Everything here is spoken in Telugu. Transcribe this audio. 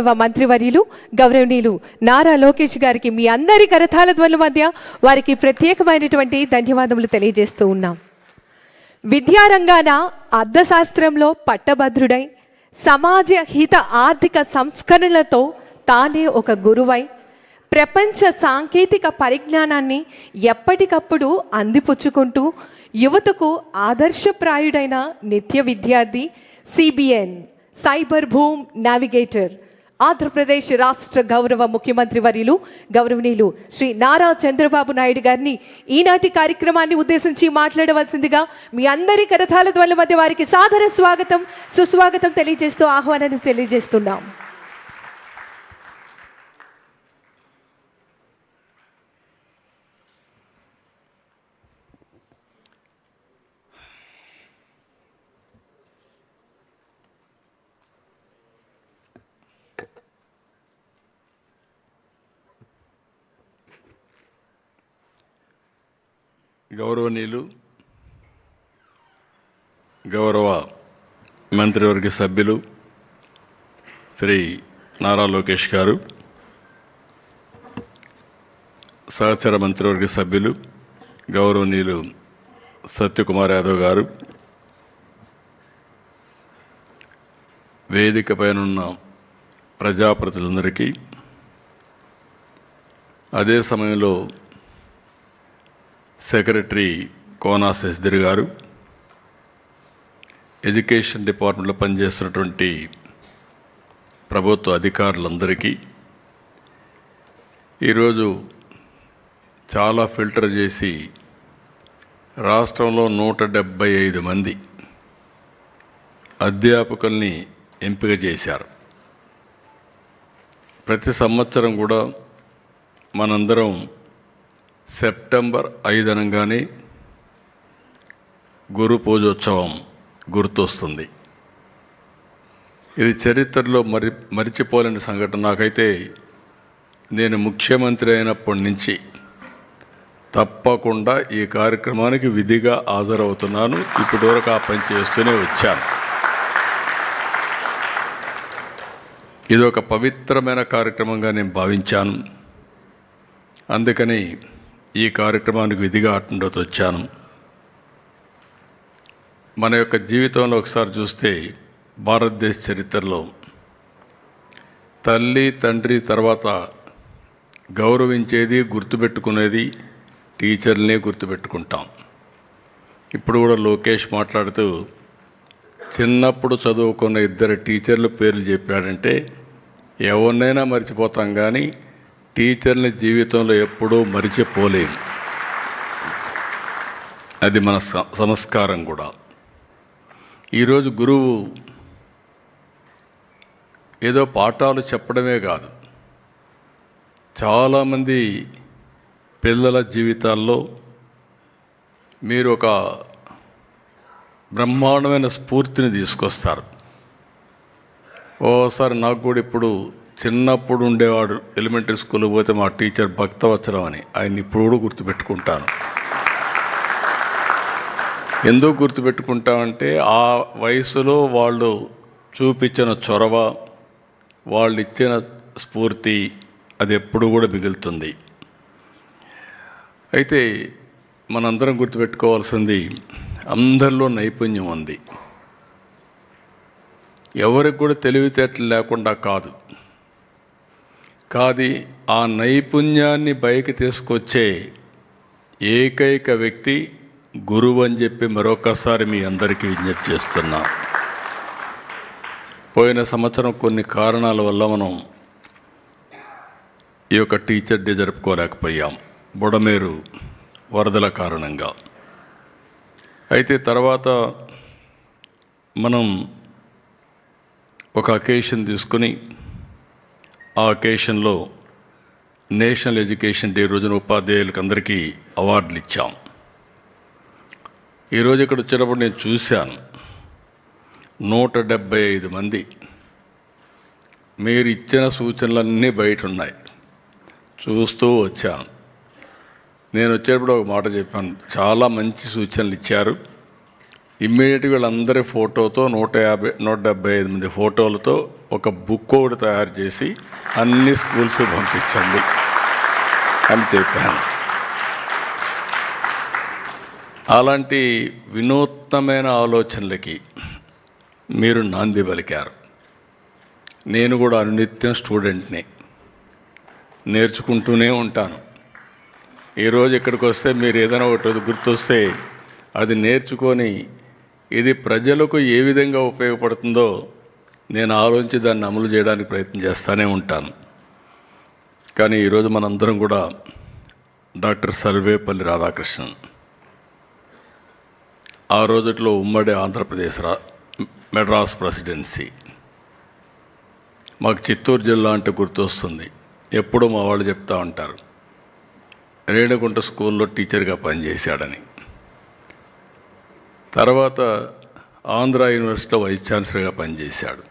గౌరవ మంత్రివర్యులు గౌరవనీయులు నారా లోకేష్ గారికి మీ అందరి కరతాల ధ్వనుల మధ్య వారికి ప్రత్యేకమైనటువంటి ధన్యవాదములు తెలియజేస్తూ ఉన్నాం. విద్యారంగాన అర్థశాస్త్రంలో పట్టభద్రుడై సమాజ హిత ఆర్థిక సంస్కరణలతో తానే ఒక గురువై ప్రపంచ సాంకేతిక పరిజ్ఞానాన్ని ఎప్పటికప్పుడు అందిపుచ్చుకుంటూ యువతకు ఆదర్శప్రాయుడైన నిత్య విద్యార్థి CBN cyber boom navigator Andhra Pradesh రాష్ట్ర గౌరవ ముఖ్యమంత్రి వర్యులు గౌరవనీయులు శ్రీ నారా చంద్రబాబు నాయుడు గారిని ఈనాటి కార్యక్రమాన్ని ఉద్దేశించి మాట్లాడవలసిందిగా మీ అందరి కరతాల ధ్వనుల మధ్య వారికి సాదర స్వాగతం సుస్వాగతం తెలియజేస్తూ ఆహ్వానాన్ని తెలియజేస్తున్నాం. గౌరవనీయులు గౌరవ మంత్రివర్గ సభ్యులు శ్రీ నారా లోకేష్ గారు సహచర మంత్రివర్గ సభ్యులు గౌరవనీయులు సత్యకుమార్ యాదవ్ గారు వేదిక పైనున్న ప్రజాప్రతినిధులందరికీ అదే సమయంలో సెక్రటరీ కోనా శశిధర్ గారు ఎడ్యుకేషన్ డిపార్ట్మెంట్లో పనిచేస్తున్నటువంటి ప్రభుత్వ అధికారులందరికీ ఈరోజు చాలా ఫిల్టర్ చేసి రాష్ట్రంలో నూట డెబ్భై ఐదు మంది అధ్యాపకుల్ని ఎంపిక చేశారు. ప్రతి సంవత్సరం కూడా మనందరం సెప్టెంబర్ ఐదు అనగానే గురు పూజోత్సవం గుర్తొస్తుంది. ఇది చరిత్రలో మరి మరిచిపోలేని సంఘటన. నాకైతే నేను ముఖ్యమంత్రి అయినప్పటి నుంచి తప్పకుండా ఈ కార్యక్రమానికి విధిగా హాజరవుతున్నాను. ఇప్పటి వరకు ఆ పని చేస్తూనే వచ్చాను. ఇది ఒక పవిత్రమైన కార్యక్రమంగా నేను భావించాను. అందుకని ఈ కార్యక్రమానికి విధిగా అటెండ్ వచ్చాను మన యొక్క జీవితంలో ఒకసారి చూస్తే భారతదేశ చరిత్రలో తల్లి తండ్రి తర్వాత గౌరవించేది గుర్తుపెట్టుకునేది టీచర్లనే గుర్తుపెట్టుకుంటాం. ఇప్పుడు కూడా లోకేష్ మాట్లాడుతూ చిన్నప్పుడు చదువుకున్న ఇద్దరు టీచర్లు పేర్లు చెప్పాడంటే ఎవరినైనా మర్చిపోతాం కానీ టీచర్ని జీవితంలో ఎప్పుడూ మరిచిపోలేము. అది మన స- సంస్కారం కూడా. ఈరోజు గురువు ఏదో పాఠాలు చెప్పడమే కాదు. చాలామంది పిల్లల జీవితాల్లో మీరు ఒక బ్రహ్మాండమైన స్ఫూర్తిని తీసుకొస్తారు. ఓసారి నాకు కూడా ఇప్పుడు చిన్నప్పుడు ఉండేవాడు ఎలిమెంటరీ స్కూల్కి పోతే మా టీచర్ భక్తవత్సరం అని. ఆయన ఇప్పుడు కూడా గుర్తుపెట్టుకుంటాను. ఎందుకు గుర్తుపెట్టుకుంటామంటే ఆ వయసులో వాళ్ళు చూపించిన చొరవ వాళ్ళు ఇచ్చిన స్ఫూర్తి అది ఎప్పుడు కూడా మిగులుతుంది. అయితే మనందరం గుర్తుపెట్టుకోవాల్సింది అందరిలో నైపుణ్యం ఉంది. ఎవరికి కూడా తెలివితేటలు లేకుండా కాదు. కాది ఆ నైపుణ్యాన్ని బయకి తీసుకొచ్చే ఏకైక వ్యక్తి గురువు అని చెప్పి మరొకసారి మీ అందరికీ విజ్ఞప్తి చేస్తున్నా. పోయిన సంవత్సరం కొన్ని కారణాల వల్ల మనం ఈ యొక్క టీచర్ డే జరుపుకోలేకపోయాం. బుడమేరు వరదల కారణంగా. అయితే తర్వాత మనం ఒక అకేషన్ తీసుకుని ఆ అకేషన్లో నేషనల్ ఎడ్యుకేషన్ డే రోజున ఉపాధ్యాయులకు అందరికీ అవార్డులు ఇచ్చాం ఈరోజు ఇక్కడ వచ్చినప్పుడు నేను చూశాను. నూట డెబ్భై ఐదు మంది. మీరు ఇచ్చిన సూచనలన్నీ బయట ఉన్నాయి చూస్తూ వచ్చాను. నేను వచ్చేటప్పుడు ఒక మాట చెప్పాను. చాలా మంచి సూచనలు ఇచ్చారు ఇమ్మీడియట్గా వీళ్ళందరి ఫోటోతో నూట యాభై నూట డెబ్బై ఐదు మంది ఫోటోలతో ఒక బుక్ ఒకటి తయారు చేసి అన్ని స్కూల్స్ పంపించండి అని చెప్పాను. అలాంటి వినూత్నమైన ఆలోచనలకి మీరు నాంది పలికారు. నేను కూడా అనునిత్యం స్టూడెంట్ని. నేర్చుకుంటూనే ఉంటాను. ఈరోజు ఇక్కడికి వస్తే మీరు ఏదైనా ఒకటి గుర్తొస్తే అది నేర్చుకొని ఇది ప్రజలకు ఏ విధంగా ఉపయోగపడుతుందో నేను ఆలోచించి దాన్ని అమలు చేయడానికి ప్రయత్నం చేస్తూనే ఉంటాను. కానీ ఈరోజు మనందరం కూడా డాక్టర్ సర్వేపల్లి రాధాకృష్ణన్. ఆ రోజుట్లో ఉమ్మడి ఆంధ్రప్రదేశ్ రా మెడ్రాస్ ప్రెసిడెన్సీ. మాకు చిత్తూరు జిల్లా అంటే గుర్తొస్తుంది. ఎప్పుడూ మా వాళ్ళు చెప్తూ ఉంటారు. రేణుగుంట స్కూల్లో టీచర్గా పనిచేశాడని. తర్వాత ఆంధ్ర యూనివర్సిటీలో వైస్ ఛాన్సలర్గా పనిచేశాడు.